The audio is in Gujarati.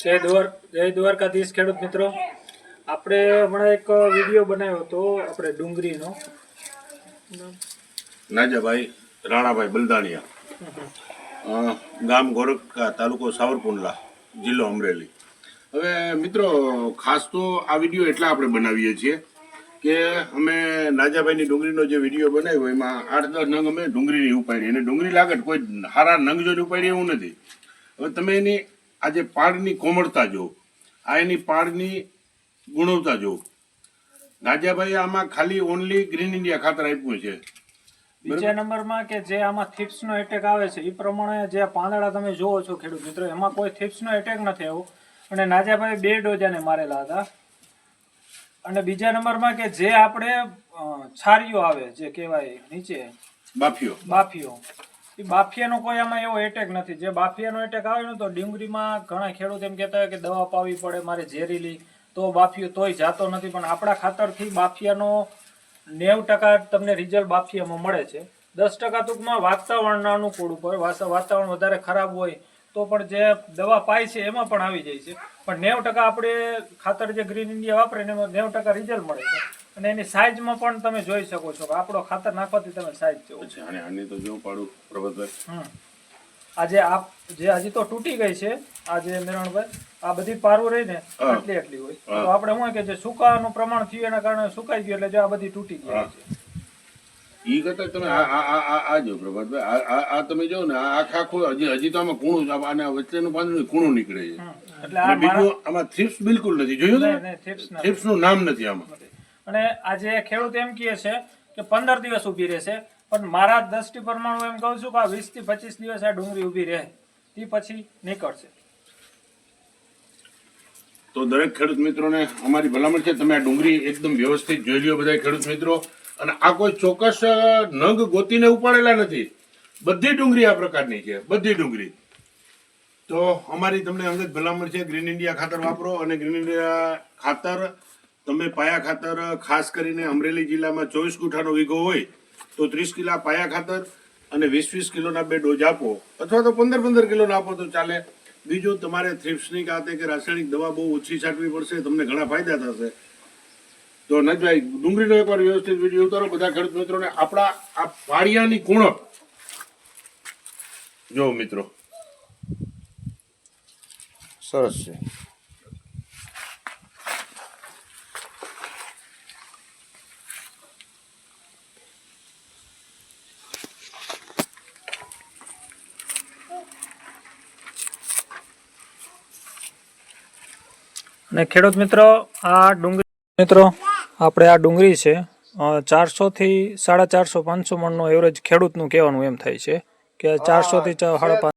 જય દ્વાર, જય દ્વારકાધીશ ખેડૂત મિત્રો. આપણે હમણાં એક વીડિયો બનાવ્યો હતો, આપણે ડુંગળીનો. નાજાભાઈ, રાણાભાઈ બલદાણિયા. ગામ ગોરખા તાલુકો સાવરકુંડલા, જિલ્લો અમરેલી. હવે મિત્રો, ખાસ તો આ વીડિયો એટલા આપણે બનાવીએ છીએ કે અમે નાજાભાઈની ડુંગળીનો જે વીડિયો બનાવ્યો, એમાં આઠ દસ નંગ અમે ડુંગળીની ઉપાડી. અને ડુંગળી લાગે કોઈ હારા નંગ જોઈને ઉપાડી એવું નથી. હવે તમે એની આજે પાડની કોમળતા જો આ એની પાડની ગુણવત્તા જો નાજાભાઈ આમાં ખાલી ઓનલી ગ્રીન ઇન્ડિયા ખાતર આપ્યું છે. બીજા નંબરમાં કે જે આમાં થીપ્સનો એટેક આવે છે એ પ્રમાણે જે પાંદડા તમે જુઓ છો ખેડૂત મિત્રો એમાં કોઈ થીપ્સનો એટેક નથી આવ્યો અને નાજાભાઈ બે ડોજાને મારેલા હતા. અને બીજા નંબરમાં કે જે આપણે છારીઓ આવે જે કહેવાય નીચે બાફીઓ. બાફીઓ. એ બાફિયાનો કોઈ આમાં એવો એટેક નથી. જે બાફિયાનો એટેક આવે ને તો ડુંગળીમાં ઘણા ખેડૂત એમ કહેતા હોય કે દવા પાવી પડે, મારે ઝેરીલી. તો બાફિયો તોય જાતો નથી. પણ આપણા ખાતરથી બાફિયાનો નેવ ટકા તમને રિઝલ્ટ બાફિયામાં મળે છે. દસ ટકા ટૂંકમાં વાતાવરણના અનુકૂળ ઉપર. વાતાવરણ વધારે ખરાબ હોય તો પણ જે દવા પાય છે એમાં પણ આવી જાય છે. પણ નેવ ટકા આપણે ખાતર જે ગ્રીન ઇન્ડિયા વાપરે ને એમાં નેવ ટકા રિઝલ્ટ મળે છે. અને એની સાઇઝમાં પણ તમે જોઈ શકો છો કે આપણો ખાતર નાખવાથી તમે સાઇઝ જોવો છે. અને આની તો જો પાડું હમ. આજે આપ જે હજી તો તૂટી ગઈ છે આજે મેરણભાઈ આ બધી પારું રહી ને એટલી એટલી હોય. તો આપણે શું કે જે સુકાવાનું પ્રમાણ થયું એના કારણે સુકાઈ ગયું એટલે જો આ બધી તૂટી ગઈ હા. ઈ કરતા તમે આ આ આ આ આ જો પ્રભાતભાઈ આ તમે જો ને આખા આખું હજી હજી તો આમાં કૂણું. આના વચ્ચેનું પાંદડું કૂણું નીકળે છે. એટલે આ બીજું આમાં થ્રિપ્સ બિલકુલ નથી જોયું ને થ્રિપ્સનું નામ નથી આમાં. અને આજે ખેડૂત એમ કહે છે કે પંદર દિવસ ઊભી રહેશે પણ મારા દ્રષ્ટિ પ્રમાણે એમ કહું છું કે આ વીસથી પચીસ દિવસ આ ડુંગળી ઊભી રહે તે પછી નીકળશે. તો દરેક ખેડૂત મિત્રોને અમારી ભલામણ છે તમે આ ડુંગળી એકદમ વ્યવસ્થિત જોઈ લ્યો બધા ખેડૂત મિત્રો. અને આ કોઈ ચોક્કસ નંગ ગોતીને ઉપાડેલા નથી. બધી ડુંગળી આ પ્રકારની છે, બધી ડુંગળી. તો અમારી તમને અંગત ભલામણ છે, ગ્રીન ઇન્ડિયા ખાતર વાપરો અને ગ્રીન ઇન્ડિયા ખાતર તમે પાયા ખાતર, ખાસ કરીને અમરેલી જિલ્લામાં ચોવીસ ગુઠાનો વીઘો હોય, તો ત્રીસ કિલા પાયા ખાતર અને વીસ વીસ કિલોના બે ડોઝ આપો. અથવા તો પંદર પંદર કિલોના આપો તો ચાલે. બીજું તમારે થ્રિપ્સની ખાતે કે રાસાયણિક દવા બહુ ઓછી છાંટવી પડશે, તમને ઘણા ફાયદા થશે. તો નજભાઈ ડુંગળીનો એકવાર વ્યવસ્થિત વીડિયો ઉતારો. બધા ખેડૂત મિત્રોને આપણા આ પાળિયાની કુણપ. જો મિત્રો. સરસ છે. અને ખેડૂત મિત્રો, આ ડુંગળી મિત્રો આપણે આ ડુંગળી છે ચારસોથી સાડા ચારસો પાંચસો મણનો એવરેજ ખેડૂતનું કહેવાનું એમ થાય છે કે ચારસોથી સાડા પાંચ